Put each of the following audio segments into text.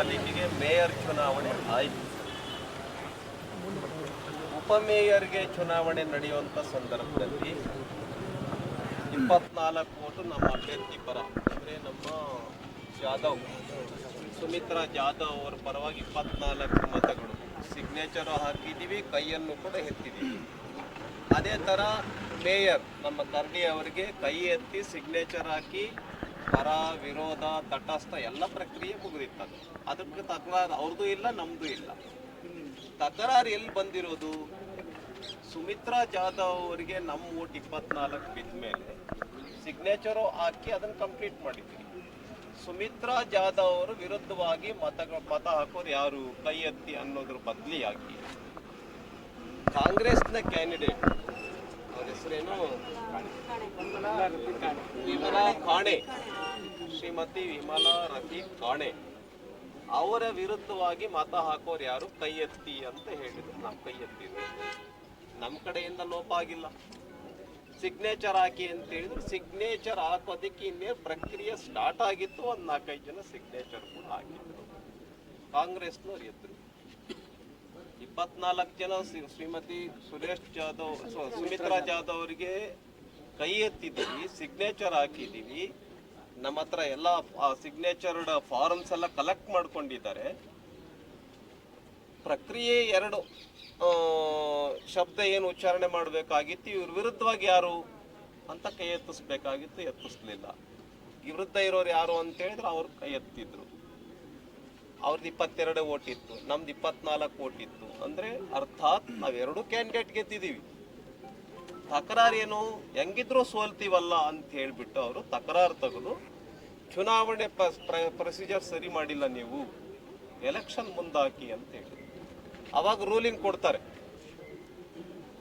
ಪಾಲಿಕೆಗೆ ಮೇಯರ್ ಚುನಾವಣೆ ಆಯಿತು. ಉಪಮೇಯರ್ಗೆ ಚುನಾವಣೆ ನಡೆಯುವಂಥ ಸಂದರ್ಭದಲ್ಲಿ ಇಪ್ಪತ್ನಾಲ್ಕು ಓಟು ನಮ್ಮ ಅಭ್ಯರ್ಥಿ ಪರ. ಅಂದರೆ ನಮ್ಮ ಜಾಧವ್, ಸುಮಿತ್ರಾ ಜಾಧವ್ ಅವರ ಪರವಾಗಿ ಇಪ್ಪತ್ನಾಲ್ಕು ಮತಗಳು. ಸಿಗ್ನೇಚರು ಹಾಕಿದ್ದೀವಿ ಕೈಯನ್ನು ಕೂಡ ಎತ್ತಿದ್ದೀವಿ ಅದೇ ಥರ ಮೇಯರ್ ನಮ್ಮ ಕರ್ಡಿ ಅವರಿಗೆ ಕೈ ಎತ್ತಿ ಸಿಗ್ನೇಚರ್ ಹಾಕಿ ಪರ ವಿರೋಧ ತಟಸ್ಥ ಎಲ್ಲ ಪ್ರಕ್ರಿಯೆ ಮುಗಿದಿತ್ತದು ಅದಕ್ಕೆ ತಕರಾರು ಅವ್ರದ್ದು ಇಲ್ಲ ನಮ್ಮದು ಇಲ್ಲ. ತಕರಾರು ಎಲ್ಲಿ ಬಂದಿರೋದು? ಸುಮಿತ್ರಾ ಜಾಧವ್ ಅವರಿಗೆ ನಮ್ಮ ಓಟ್ ಇಪ್ಪತ್ನಾಲ್ಕು ಬಿದ್ದ ಮೇಲೆ ಸಿಗ್ನೇಚರು ಹಾಕಿ ಅದನ್ನು ಕಂಪ್ಲೀಟ್ ಮಾಡಿದ್ವಿ. ಸುಮಿತ್ರಾ ಜಾಧವ್ ಅವರು ವಿರುದ್ಧವಾಗಿ ಮತ ಮತ ಹಾಕೋರು ಯಾರು? ಕೈ ಎತ್ತಿ ಅನ್ನೋದ್ರ ಬದಲಿಯಾಗಿ ಕಾಂಗ್ರೆಸ್ನ ಕ್ಯಾಂಡಿಡೇಟ್ ಹೆಸರೇನು? ವಿಮಲಾ ಖಾಣೆ ಶ್ರೀಮತಿ ವಿಮಲಾ ರಫೀಕ್ ಖಾಣೆ ಅವರ ವಿರುದ್ಧವಾಗಿ ಮತ ಹಾಕೋರು ಯಾರು? ಕೈ ಎತ್ತಿ ಅಂತ ಹೇಳಿದ್ರು. ನಾವು ಕೈ ಎತ್ತಿದ್ವಿ ನಮ್ಮ ಕಡೆಯಿಂದ ಲೋಪ ಆಗಿಲ್ಲ. ಸಿಗ್ನೇಚರ್ ಹಾಕಿ ಅಂತ ಹೇಳಿದ್ರು. ಸಿಗ್ನೇಚರ್ ಹಾಕೋದಕ್ಕೆ ಇನ್ನೇ ಪ್ರಕ್ರಿಯೆ ಸ್ಟಾರ್ಟ್ ಆಗಿತ್ತು ಒಂದು ನಾಲ್ಕೈದು ಜನ ಸಿಗ್ನೇಚರ್ ಕೂಡ ಹಾಕಿದ್ರು. ಕಾಂಗ್ರೆಸ್ನವ್ರು ಎದ್ರು. ಇಪ್ಪತ್ನಾಲ್ಕು ಜನ ಶ್ರೀಮತಿ ಸುರೇಶ್ ಜಾಧವ್ ಸುಮಿತ್ರಾ ಜಾಧವ್ ಅವರಿಗೆ ಕೈ ಎತ್ತಿದ್ದೀವಿ ಸಿಗ್ನೇಚರ್ ಹಾಕಿದ್ದೀವಿ. ನಮ್ಮ ಹತ್ರ ಎಲ್ಲ ಸಿಗ್ನೇಚರ್ಡ್ ಫಾರ್ಮ್ಸ್ ಎಲ್ಲ ಕಲೆಕ್ಟ್ ಮಾಡ್ಕೊಂಡಿದ್ದಾರೆ. ಪ್ರಕ್ರಿಯೆ ಎರಡು ಶಬ್ದ ಏನು ಉಚ್ಚಾರಣೆ ಮಾಡಬೇಕಾಗಿತ್ತು, ಇವ್ರ ವಿರುದ್ಧವಾಗಿ ಯಾರು ಅಂತ ಕೈ ಎತ್ತಿಸ್ಬೇಕಾಗಿತ್ತು, ಎತ್ತಿಸ್ಲಿಲ್ಲ. ವಿರುದ್ಧ ಇರೋರು ಯಾರು ಅಂತ ಹೇಳಿದ್ರೆ ಅವ್ರು ಕೈ ಎತ್ತಿದ್ರು. ಅವ್ರದ್ದು ಇಪ್ಪತ್ತೆರಡು ಓಟ್ ಇತ್ತು, ನಮ್ದು ಇಪ್ಪತ್ನಾಲ್ಕು ಓಟ್ ಇತ್ತು. ಅಂದ್ರೆ ಅರ್ಥಾತ್ ನಾವೆರಡು ಕ್ಯಾಂಡಿಡೇಟ್ ಗೆದ್ದಿದ್ದೀವಿ ತಕರಾರು ಏನು ಹೆಂಗಿದ್ರು ಸೋಲ್ತೀವಲ್ಲ ಅಂತ ಹೇಳಿಬಿಟ್ಟು ಅವರು ತಕರಾರು ತೆಗೆದು, ಚುನಾವಣೆ ಪ್ರೊಸೀಜರ್ ಸರಿ ಮಾಡಿಲ್ಲ ನೀವು ಎಲೆಕ್ಷನ್ ಮುಂದಾಕಿ ಅಂತ ಹೇಳಿ. ಅವಾಗ ರೂಲಿಂಗ್ ಕೊಡ್ತಾರೆ.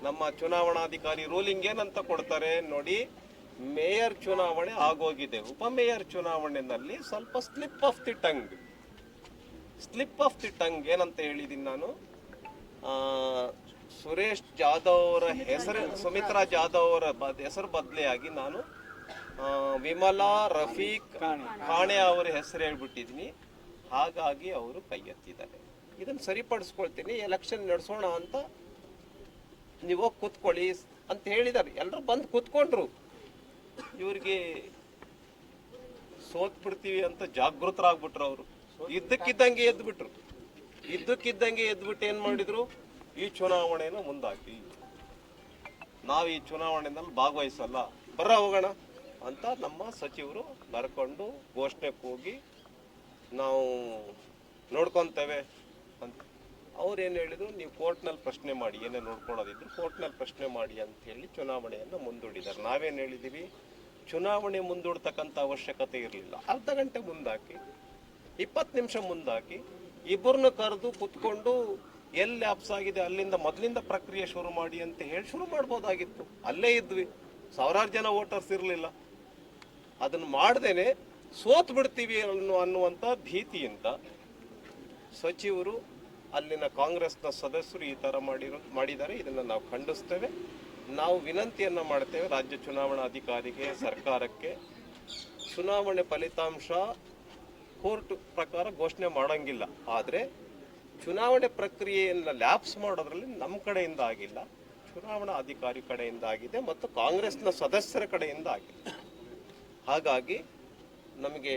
ನಮ್ಮ ಚುನಾವಣಾಧಿಕಾರಿ ರೂಲಿಂಗ್ ಏನಂತ ಕೊಡ್ತಾರೆ ನೋಡಿ, ಮೇಯರ್ ಚುನಾವಣೆ ಆಗೋಗಿದೆ. ಉಪಮೇಯರ್ ಚುನಾವಣೆಯಲ್ಲಿ ಸ್ವಲ್ಪ slip of the tongue slip of the tongue ಏನಂತ ಹೇಳಿದ್ದೀನಿ ನಾನು. ಸುರೇಶ್ ಜಾಧವ್ ಅವರ ಹೆಸರು, ಸುಮಿತ್ರಾ ಜಾಧವ್ ಅವರ ಹೆಸರು ಬದಲಿಯಾಗಿ ನಾನು ವಿಮಲಾ, ರಫೀಕ್, ಖಾಣೆ ಅವರ ಹೆಸರು ಹೇಳ್ಬಿಟ್ಟಿದ್ದೀನಿ ಹಾಗಾಗಿ ಅವರು ಕೈ ಎತ್ತಿದ್ದಾರೆ ಇದನ್ನು ಸರಿಪಡಿಸ್ಕೊಳ್ತೀನಿ, ಎಲೆಕ್ಷನ್ ನಡೆಸೋಣ ಅಂತ ನೀವು ಕೂತ್ಕೊಳ್ಳಿ ಅಂತ ಹೇಳಿದ್ದಾರೆ ಎಲ್ಲರೂ ಬಂದು ಕೂತ್ಕೊಂಡ್ರು. ಇವ್ರಿಗೆ ಸೋತ್ಬಿಡ್ತೀವಿ ಅಂತ ಜಾಗೃತರಾಗ್ಬಿಟ್ರು ಅವರು. ಇದ್ದಕ್ಕಿದ್ದಂಗೆ ಎದ್ದು ಬಿಟ್ರು. ಇದ್ದಕ್ಕಿದ್ದಂಗೆ ಎದ್ಬಿಟ್ಟು ಏನ್ ಮಾಡಿದ್ರು? ಈ ಚುನಾವಣೆನ ಮುಂದಾಕಿ. ನಾವು ಈ ಚುನಾವಣೆಯಲ್ಲಿ ಭಾಗವಹಿಸಲ್ಲ. ಬರ ಹೋಗೋಣ ಅಂತ ನಮ್ಮ ಸಚಿವರು ಬರ್ಕೊಂಡು ಘೋಷಣೆ ಹೋಗಿ ನಾವು ನೋಡ್ಕೊಂತೇವೆ ಅಂತ. ಅವ್ರು ಏನು ಹೇಳಿದ್ರು? ನೀವು ಕೋರ್ಟ್ನಲ್ಲಿ ಪ್ರಶ್ನೆ ಮಾಡಿ, ಏನೇ ನೋಡ್ಕೊಳ್ಳೋದಿದ್ರು ಕೋರ್ಟ್ನಲ್ಲಿ ಪ್ರಶ್ನೆ ಮಾಡಿ ಅಂತ ಹೇಳಿ ಚುನಾವಣೆಯನ್ನು ಮುಂದೂಡಿದ್ದಾರೆ. ನಾವೇನು ಹೇಳಿದ್ದೀವಿ ಚುನಾವಣೆ ಮುಂದೂಡ್ತಕ್ಕಂಥ ಅವಶ್ಯಕತೆ ಇರಲಿಲ್ಲ. ಅರ್ಧ ಗಂಟೆ ಮುಂದಾಕಿ ಇಪ್ಪತ್ತು ನಿಮಿಷ ಮುಂದಾಕಿ ಇಬ್ಬರನ್ನ ಕರೆದು ಕುತ್ಕೊಂಡು ಎಲ್ಲಿ ಲ್ಯಾಪ್ಸ್ ಆಗಿದೆ, ಅಲ್ಲಿಂದ ಮೊದಲಿಂದ ಪ್ರಕ್ರಿಯೆ ಶುರು ಮಾಡಿ ಅಂತ ಹೇಳಿ ಶುರು ಮಾಡ್ಬೋದಾಗಿತ್ತು. ಅಲ್ಲೇ ಇದ್ವಿ. ಸಾವಿರಾರು ಜನ ವೋಟರ್ಸ್ ಇರಲಿಲ್ಲ. ಅದನ್ನು ಮಾಡ್ದೇನೆ ಸೋತ್ ಬಿಡ್ತೀವಿ ಅನ್ನೋ ಅನ್ನುವಂಥ ಭೀತಿಯಿಂದ ಸಚಿವರು ಅಲ್ಲಿನ ಕಾಂಗ್ರೆಸ್ನ ಸದಸ್ಯರು ಈ ಥರ ಮಾಡಿರೋ, ಮಾಡಿದ್ದಾರೆ. ಇದನ್ನು ನಾವು ಖಂಡಿಸ್ತೇವೆ. ನಾವು ವಿನಂತಿಯನ್ನು ಮಾಡ್ತೇವೆ ರಾಜ್ಯ ಚುನಾವಣಾಧಿಕಾರಿಗೆ, ಸರ್ಕಾರಕ್ಕೆ. ಚುನಾವಣೆ ಫಲಿತಾಂಶ ಕೋರ್ಟ್ ಪ್ರಕಾರ ಘೋಷಣೆ ಮಾಡಂಗಿಲ್ಲ. ಆದರೆ ಚುನಾವಣೆ ಪ್ರಕ್ರಿಯೆಯನ್ನು ಲ್ಯಾಪ್ಸ್ ಮಾಡೋದ್ರಲ್ಲಿ ನಮ್ಮ ಕಡೆಯಿಂದ ಆಗಿಲ್ಲ. ಚುನಾವಣಾ ಅಧಿಕಾರಿ ಕಡೆಯಿಂದ ಆಗಿದೆ ಮತ್ತು ಕಾಂಗ್ರೆಸ್ನ ಸದಸ್ಯರ ಕಡೆಯಿಂದ ಆಗಿದೆ. ಹಾಗಾಗಿ ನಮಗೆ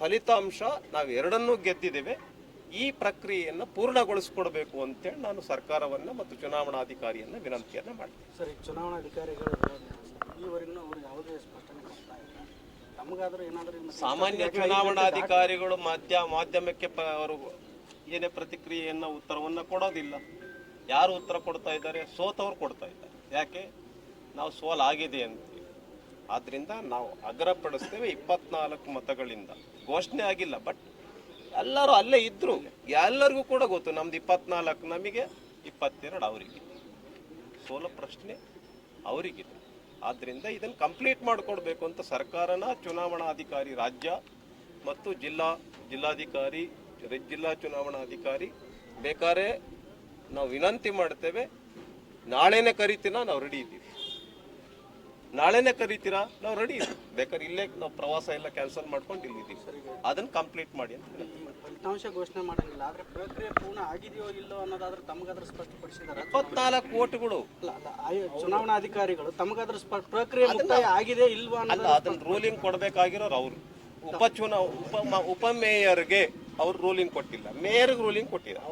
ಫಲಿತಾಂಶ ನಾವು ಎರಡನ್ನೂ ಗೆದ್ದಿದ್ದೇವೆ. ಈ ಪ್ರಕ್ರಿಯೆಯನ್ನು ಪೂರ್ಣಗೊಳಿಸ್ಕೊಡ್ಬೇಕು ಅಂತೇಳಿ ನಾನು ಸರ್ಕಾರವನ್ನು ಮತ್ತು ಚುನಾವಣಾಧಿಕಾರಿಯನ್ನು ವಿನಂತಿಯನ್ನು ಮಾಡ್ತೀನಿ. ಸರಿ ಚುನಾವಣಾಧಿಕಾರಿಗಳು ಈವರೆಗೂ ಅವರು ಯಾವುದೇ ಸ್ಪಷ್ಟನೆ ಸಾಮಾನ್ಯ ಚುನಾವಣಾಧಿಕಾರಿಗಳು ಮಾಧ್ಯ ಮಾಧ್ಯಮಕ್ಕೆ ಪ- ಅವರು ಏನೇ ಪ್ರತಿಕ್ರಿಯೆಯನ್ನು ಉತ್ತರವನ್ನು ಕೊಡೋದಿಲ್ಲ. ಯಾರು ಉತ್ತರ ಕೊಡ್ತಾ ಇದ್ದಾರೆ? ಸೋತವ್ರು ಕೊಡ್ತಾ ಇದ್ದಾರೆ. ಯಾಕೆ? ನಾವು ಸೋಲಾಗಿದೆ ಅಂತ. ಆದ್ರಿಂದ ನಾವು ಅಗ್ರಪಡಿಸ್ತೇವೆ ಇಪ್ಪತ್ನಾಲ್ಕು ಮತಗಳಿಂದ. ಘೋಷಣೆ ಆಗಿಲ್ಲ ಬಟ್ ಎಲ್ಲರೂ ಅಲ್ಲೇ ಇದ್ರು. ಎಲ್ಲರಿಗೂ ಕೂಡ ಗೊತ್ತು ನಮ್ದು ಇಪ್ಪತ್ನಾಲ್ಕು ನಮಗೆ ಇಪ್ಪತ್ತೆರಡು ಅವರಿಗೆ. ಸೋಲ ಪ್ರಶ್ನೆ ಅವರಿಗಿದೆ. ಆದ್ದರಿಂದ ಇದನ್ನು ಕಂಪ್ಲೀಟ್ ಮಾಡಿಕೊಡ್ಬೇಕು ಅಂತ ಸರ್ಕಾರನ ಚುನಾವಣಾಧಿಕಾರಿ ರಾಜ್ಯ ಮತ್ತು ಜಿಲ್ಲಾ ಜಿಲ್ಲಾಧಿಕಾರಿ ಜಿಲ್ಲಾ ಚುನಾವಣಾಧಿಕಾರಿ ಬೇಕಾದ್ರೆ ನಾವು ವಿನಂತಿ ಮಾಡ್ತೇವೆ, ನಾಳೆನೇ ಕರಿತೀನ, ನಾವು ರೆಡಿ ಇದ್ದೀವಿ. ನಾಳೆನೇ ಕರಿತೀರಾ? ನಾವು ರೆಡಿ ಬೇಕಾದ್ರೆ ಇಲ್ಲೇ ನಾವು ಪ್ರವಾಸ ಎಲ್ಲ ಕ್ಯಾನ್ಸಲ್ ಮಾಡ್ಕೊಂಡು ಇಲ್ಲಿದ್ದೀವಿ ಅದನ್ನ ಕಂಪ್ಲೀಟ್ ಮಾಡಿ ಅಂತ ಫಲಿತಾಂಶ ಘೋಷಣೆ ಮಾಡಂಗಿಲ್ಲ. ಆದ್ರೆ ಪ್ರಕ್ರಿಯೆ ಪೂರ್ಣ ಆಗಿದೆಯೋ ಇಲ್ಲೋ ಅನ್ನೋದಾದ್ರೆ ತಮಗಾದ್ರೂ ಸ್ಪಷ್ಟಪಡಿಸಿದ್ದಾರೆ ಇಪ್ಪತ್ನಾಲ್ಕು ಕೋಟಿಗಳು ಚುನಾವಣಾ ಅಧಿಕಾರಿಗಳು ತಮಗಾದ್ರೂ ಪ್ರಕ್ರಿಯೆ ಮುಕ್ತಾಯ ಆಗಿದೆ ಇಲ್ವಾ ಅಲ್ಲ ಅದನ್ನ ರೂಲಿಂಗ್ ಕೊಡ್ಬೇಕಾಗಿರೋರು ಅವರು. ಉಪ ಚುನಾವ ಉಪ ಉಪ ಮೇಯರ್ಗೆ ಅವ್ರು ರೂಲಿಂಗ್ ಕೊಟ್ಟಿಲ್ಲ. ಮೇಯರ್ಗೆ ರೂಲಿಂಗ್ ಕೊಟ್ಟಿದ್ದಾರೆ